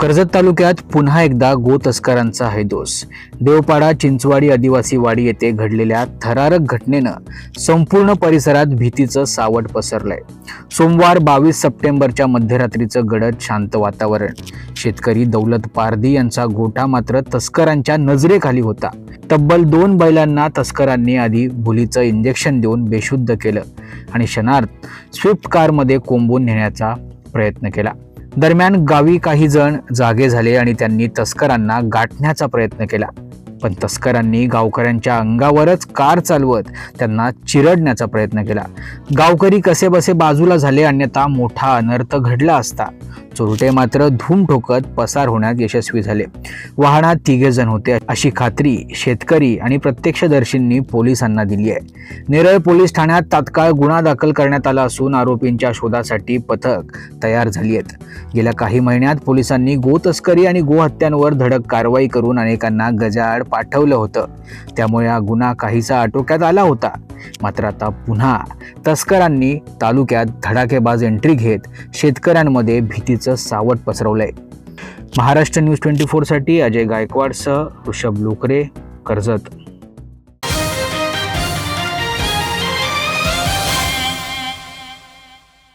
कर्जत तालुक्यात पुन्हा एकदा गो तस्करांचा हैदोस देवपाडा चिंचवाडी आदिवासी वाडी येथे घडलेल्या थरारक घटनेनं संपूर्ण परिसरात भीतीचं सावट पसरलंय. सोमवार बावीस सप्टेंबरच्या मध्यरात्रीचं गडद शांत वातावरण. शेतकरी दौलत पारदी यांचा गोठा मात्र तस्करांच्या नजरेखाली होता. तब्बल दोन बैलांना तस्करांनी आधी भुलीचं इंजेक्शन देऊन बेशुद्ध केलं आणि क्षणार्थ स्विफ्ट कारमध्ये कोंबून नेण्याचा प्रयत्न केला. दरम्यान गावी काही जण जागे झाले आणि त्यांनी तस्करांना गाठण्याचा प्रयत्न केला. पण तस्करांनी गावकऱ्यांच्या अंगावरच कार चालवत त्यांना चिरडण्याचा प्रयत्न केला. गावकरी कसेबसे बाजूला झाले अन्यथा मोठा अनर्थ घडला असता. चोरटे मात्र धूम ठोकत पसार होण्यात यशस्वी झाले. वाहनात तिघे जण होते अशी खात्री शेतकरी आणि प्रत्यक्षदर्शींनी पोलिसांना दिली आहे. नेरळ पोलीस ठाण्यात तात्काळ गुन्हा दाखल करण्यात आला असून आरोपींच्या शोधासाठी पथक तयार झाली आहेत. गेल्या काही महिन्यात पोलिसांनी गोतस्करी आणि गोहत्यांवर धडक कारवाई करून अनेकांना गजाआड पाठवलं होतं. त्यामुळे हा गुन्हा काहीसा आटोक्यात आला होता. मात्र आता पुन्हा तस्करांनी तालुक्यात धडाकेबाज एंट्री घेत शेतकऱ्यांमध्ये भीतीचं सावट पसरवलंय. महाराष्ट्र न्यूज ट्वेंटी फोरसाठी अजय गायकवाडसह ऋषभ लोकरे कर्जत.